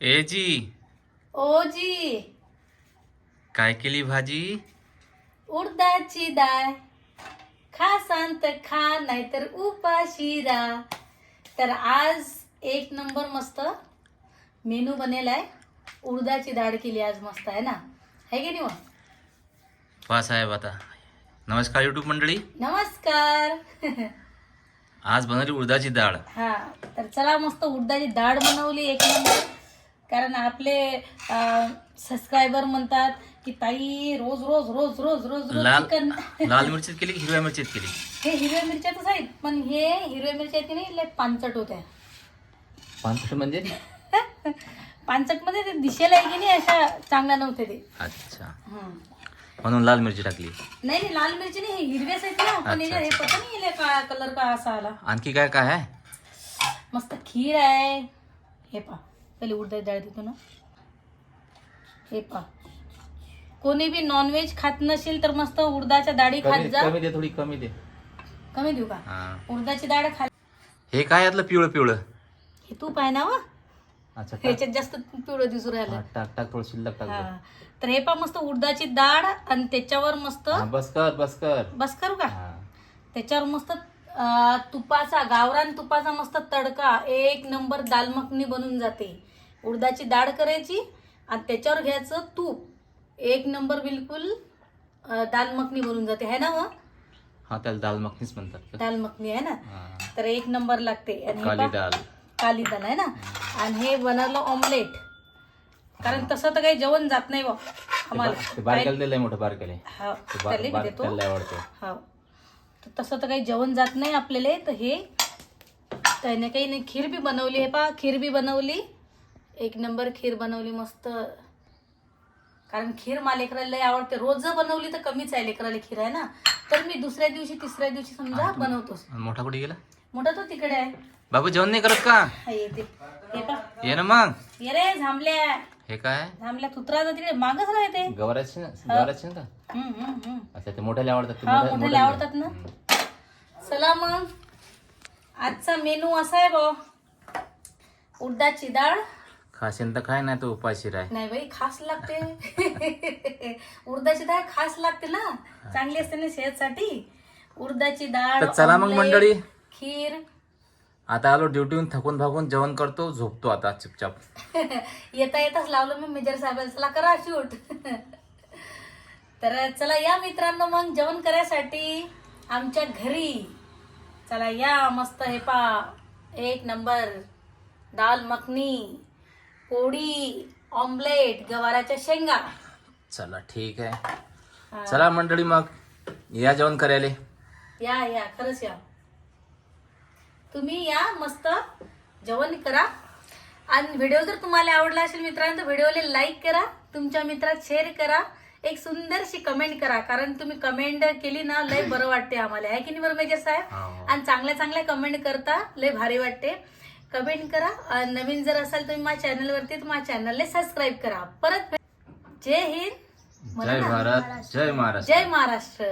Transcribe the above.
ए जी. ओ जी. काय केली भाजी? उडदाची डाळ. खा सांत खा नाहीतर उपाशी राहा. तर आज एक नंबर मस्त मेनू बनेल आहे उडदाची डाळ केली आज मस्त आहे ना? है की नाही मग? पहा साहेब आता. नमस्कार युट्यूब मंडळी. नमस्कार. आज बनवली उडदाची डाळ. हा तर चला मस्त उडदाची डाळ बनवली एक नंबर. कारण आपले सबस्क्रायबर म्हणतात की ताई रोज रोज रोज रोज रोज रोज लाल चिकन लाल मिरचीत केली की हिरव्या मिरचीत केली? हे हिरव्या मिरच्याच आहेत पण हे हिरव्या मिरच्या आहेत की नाही लय पानचट होत्या. पानसट म्हणजे? पानचटमध्ये ते दिशेला आहे की नाही अशा चांगल्या नव्हते ते. अच्छा. हं. म्हणून लाल मिरची टाकली. नाही नाही लाल मिरची नाही हे हिरव्याच आहेत ना. पण अच्छा, हे पता नाही याला का कलर का असा आला. आणखी काय काय आहे? मस्त खीर आहे. हे पा पहिले उडदाची डाळ देतो ना हे पा। कोणी बी नॉनव्हेज खात नसेल तर मस्त उडदाच्या डाळी खात जा. कमी दे थोडी कमी दे. कमी देऊ का? हा. उडदाची डाळ खा हे काय यातलं पिवळं पिवळं? हे तूप आहे ना व. अच्छा ह्याच्यात जास्त पिवळं दिसू राहिलं. टाक टाक थोडं शिल्लक टाक हा. तर हे पा मस्त उडदाची डाळ आणि त्याच्यावर मस्त बस कर बस कर. बस करू का? त्याच्यावर मस्त तुपाचा गावरान तुपाचा मस्त तडका. एक नंबर दाल मखनी बनून जाते. उडदाची डाळ करायची आणि त्याच्यावर घ्यायचं तूप. एक नंबर बिलकुल दाल मखनी बनून जाते. है ना व? हा त्याला दाल मखनीच म्हणतात? दाल मखनी आहे ना? हा. तर एक नंबर लागते. आणि हे काली डाल काली दाल आहे ना? आणि हे बनवलं ऑमलेट कारण तसं तर काही जेवण जात नाही बा आम्हाला ते बारक्याला दिलंय मोठं बारक्याला हा बार- त्याला आवडते. हा. तर तसं तर काही जेवण जात नाही आपल्याला तर हे त्याने काही नाही खीर बी बनवली. आहे पा खीर बी बनवली. एक नंबर खीर बनवली मस्त. कारण खीर मला लेकराला आवडते. रोज बनवली तर कमीच आहे लेकराला खीर आहे ना? तर मी दुसऱ्या दिवशी तिसऱ्या दिवशी समजा बनवतोच. आणि मोठा कुठे गेला? मोठा तो तिकडे आहे. बाबू जेवण नाही करत का? हा हे ये ना मग. ये रे झांबल्या. हे काय? झांबल्या तुत्रा तिकडे. मागच राहते. गवाराचे ना? गवाराचे ना अच्छा ते मोठ्याला आवडतात हा मोठ्याला- आवडतात ना? चला मग. आजचा मेनू असा आहे बा उडदाची डाळ. खाशीन तर काय नाही तो उपाशी राय. नाही बाई खास लागते. उडदाची डाळ खास लागते ना. चांगली असते ना सेहतसाठी. उडदाची डाळ तर चला मग omelette, मंडळी. खीर. आता आलो ड्युटीहून थकून भागून जेवण करतो झोपतो आता चुपचाप. येता येताच लावलं मी मेजर साहेबाला. चला करा शूट. तर चला या मित्रांनो मग जेवण करायसाठी आमच्या घरी. चला या मस्त हे पा. एक नंबर. दाल मखनी पोळी ऑमलेट गवाराच्या शेंगा. चला ठीक आहे. चला मंडळी मग. या जेवण करायला. या या खरंच या. तुम्ही या मस्त. जेवण करा. आणि व्हिडिओ जर तुम्हाला आवडला असेल मित्रांनो तर व्हिडिओला लाईक करा. तुमच्या मित्रात शेअर करा. एक सुंदरशी कमेंट करा. कारण तुम्ही कमेंट केली ना लय बरं वाटते आम्हाला. आहे की नाही बरं मेजर साहेब? हो. आणि चांगल्या चांगल्या कमेंट करता लय भारी वाटते कमेंट करा. नवीन जर असाल तुम्ही माझ्या चॅनलवरती तर माझ्या चॅनलला सबस्क्राईब करा. परत जय हिंद. जय भारत. जय महाराष्ट्र. जय महाराष्ट्र.